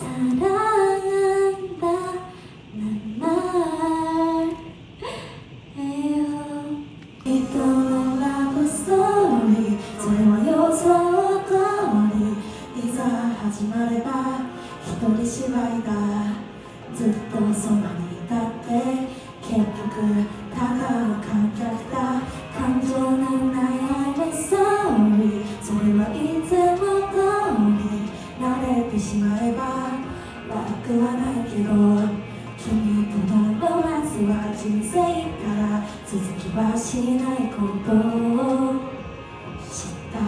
사랑 ではないけど君とのロマンスは人生から続きはしないことを知った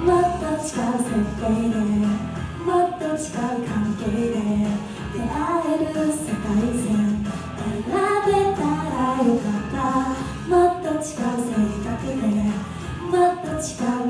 もっと違う設定でもっと違う関係で出会える。世界線選べたらよかったもっと違う性格でもっと違う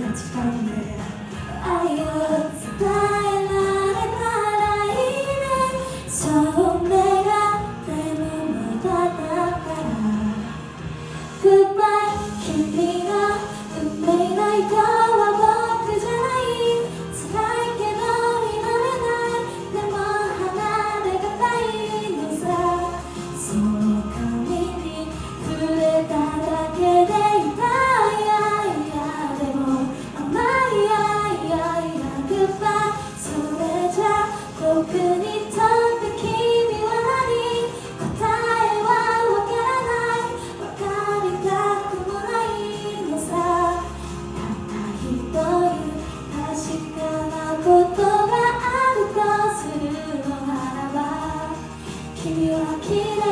kid.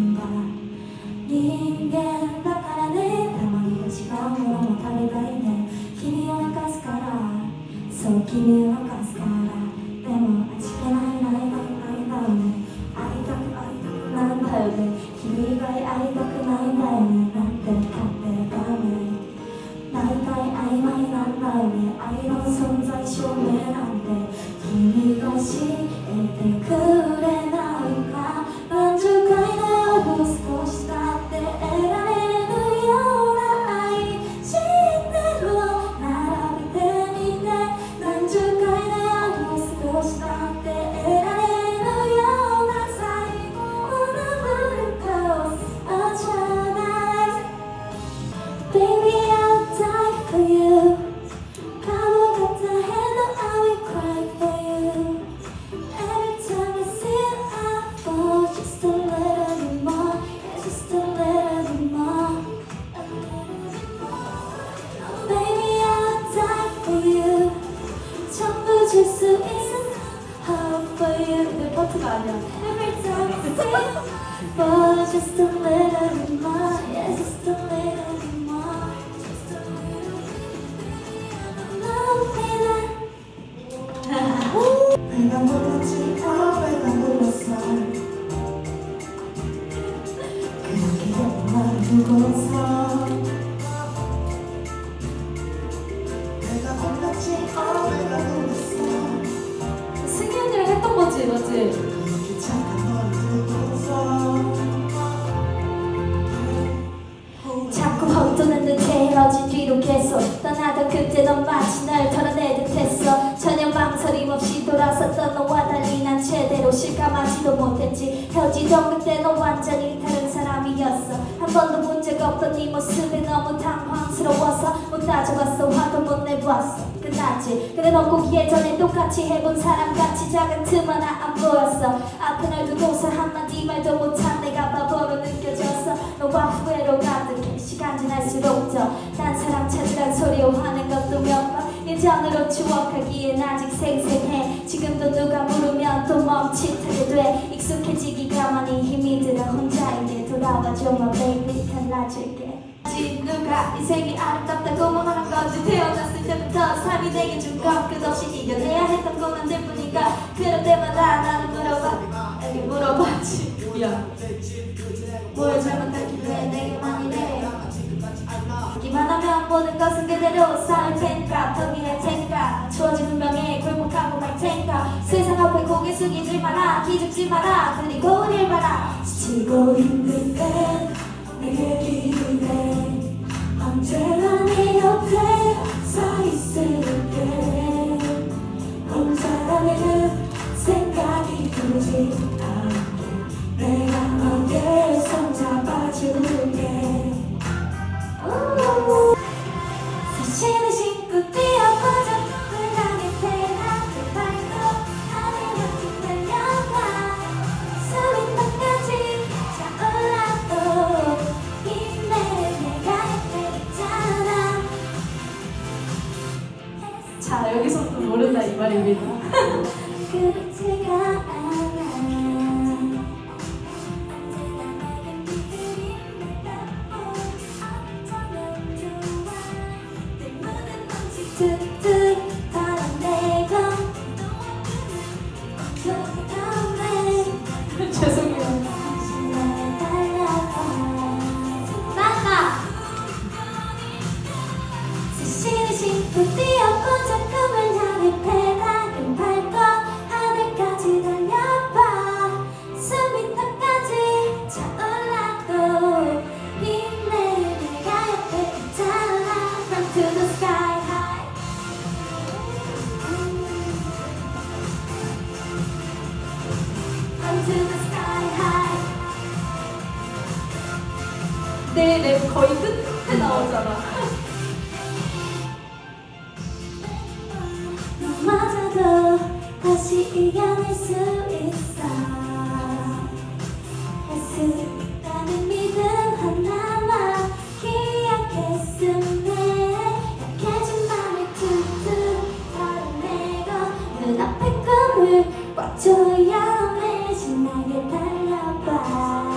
승희 언니랑 했던 거지 맞지? 그때 넌 완전히 다른 사람이었어. 한 번도 본 적 없던 네 모습에 너무 당황스러워서 못 따져봤어. 화도 못 내보았어. 끝났지 그래 넌꼭 예전에 똑같이 해본 사람같이 작은 틈 하나 안 보였어. 앞에 날 두고서 한마디 말도 못한 내가 바보로 느껴졌어. 너와 후회로 가득해 시간 지날수록 더딴 사람 찾으란 소리 하는 것도 몇번 예전으로 추억하기엔 아직 생생해. 지금도 누가 물으면 또 멈칫하게 돼. 익숙해지기가 많이 힘이 들어 혼자인데 돌아와줘 my baby 달라질게. 누가 인생이 아름답다고 말하는 건지 태어났을 때부터 삶이 내게 준건 끝없이 이겨내야 했던 고난들 뿐인가 그럴 때마다 나는 물어봐. 물어봤지 야 것은 그대로 쌓일 테니까 포기할 테니까 추워진 운명에 굴복하고 말 테니까 세상 앞에 고개 숙이지 마라 기죽지 마라 그리고 우릴 봐라. 지치고 힘들 때 내게 기도해 언제나 맘 내랩 거의 끝 끝에 나오잖아. 너마저도 다시 이겨낼 수 있어 애쓰다는 믿음 하나만 꽉 조여 내 신나게 달려봐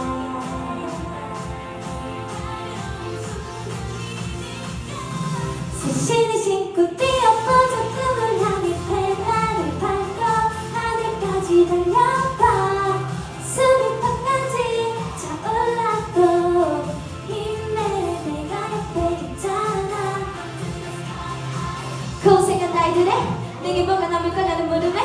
내게 뭐가 남을 거라는 물음에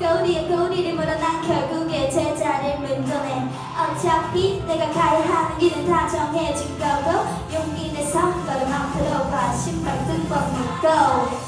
거리에 거리를 물어 난 결국에 제자리를 문전해 어차피 내가 가야 하는 길은 다 정해진 거고 용기 내서 걸음 앞으로 가 신발 두번 묶고